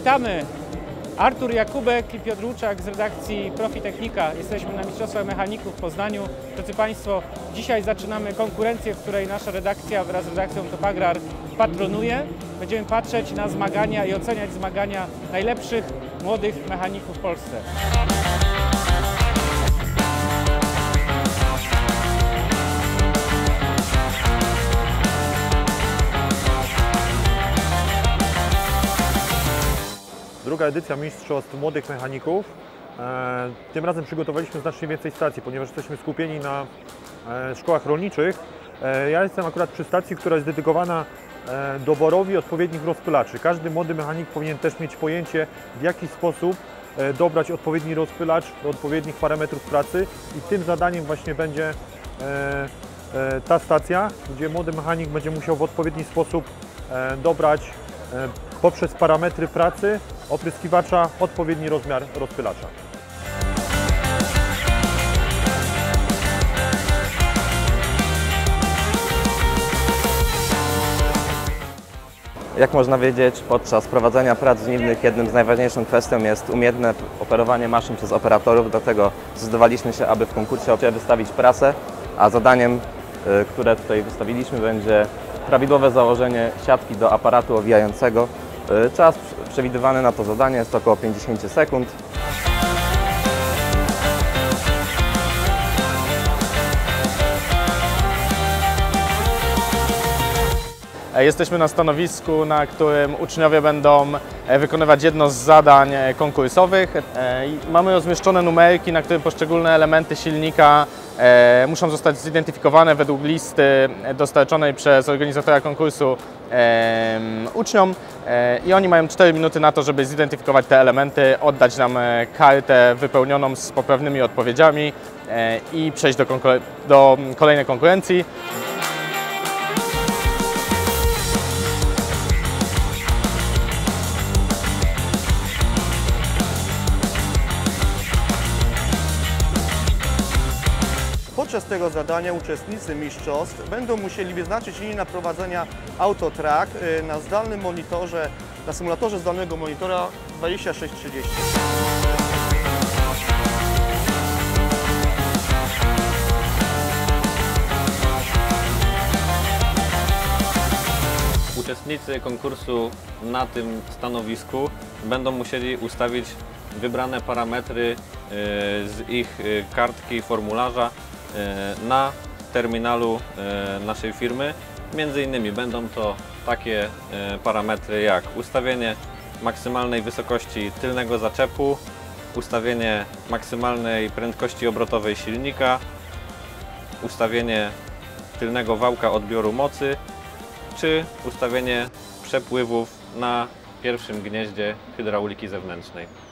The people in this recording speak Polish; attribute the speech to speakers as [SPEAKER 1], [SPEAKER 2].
[SPEAKER 1] Witamy! Artur Jakubek i Piotr Łuczak z redakcji Profitechnika. Jesteśmy na Mistrzostwach Mechaników w Poznaniu. Drodzy Państwo, dzisiaj zaczynamy konkurencję, w której nasza redakcja wraz z redakcją Topagrar patronuje. Będziemy patrzeć na zmagania i oceniać zmagania najlepszych młodych mechaników w Polsce.
[SPEAKER 2] Druga edycja Mistrzostw Młodych Mechaników. E, Tym razem przygotowaliśmy znacznie więcej stacji, ponieważ jesteśmy skupieni na e, szkołach rolniczych. E, Ja jestem akurat przy stacji, która jest dedykowana doborowi odpowiednich rozpylaczy. Każdy młody mechanik powinien też mieć pojęcie, w jaki sposób dobrać odpowiedni rozpylacz do odpowiednich parametrów pracy i tym zadaniem właśnie będzie ta stacja, gdzie młody mechanik będzie musiał w odpowiedni sposób dobrać poprzez parametry pracy opryskiwacza odpowiedni rozmiar rozpylacza.
[SPEAKER 3] Jak można wiedzieć, podczas prowadzenia prac żniwnych jednym z najważniejszych kwestią jest umiejętne operowanie maszyn przez operatorów, dlatego zdecydowaliśmy się, aby w konkursie wystawić prasę, a zadaniem, y, które tutaj wystawiliśmy będzie prawidłowe założenie siatki do aparatu owijającego. Y, Czas przewidywany na to zadanie jest około 50 sekund.
[SPEAKER 4] E, Jesteśmy na stanowisku, na którym uczniowie będą e, wykonywać jedno z zadań e, konkursowych. Mamy rozmieszczone numerki, na którym poszczególne elementy silnika muszą zostać zidentyfikowane według listy dostarczonej przez organizatora konkursu uczniom i oni mają 4 minuty na to, żeby zidentyfikować te elementy, oddać nam e, kartę wypełnioną z poprawnymi odpowiedziami e, i przejść do, do kolejnej konkurencji.
[SPEAKER 5] Podczas tego zadania uczestnicy mistrzostw będą musieli wyznaczyć linię naprowadzenia autotrack y, na zdalnym monitorze, na symulatorze zdalnego monitora 2630.
[SPEAKER 6] Uczestnicy konkursu na tym stanowisku będą musieli ustawić wybrane parametry e, z ich e, kartki formularza na terminalu e, naszej firmy. Między innymi będą to takie e, parametry jak ustawienie maksymalnej wysokości tylnego zaczepu, ustawienie maksymalnej prędkości obrotowej silnika, ustawienie tylnego wałka odbioru mocy czy ustawienie przepływów na pierwszym gnieździe hydrauliki zewnętrznej.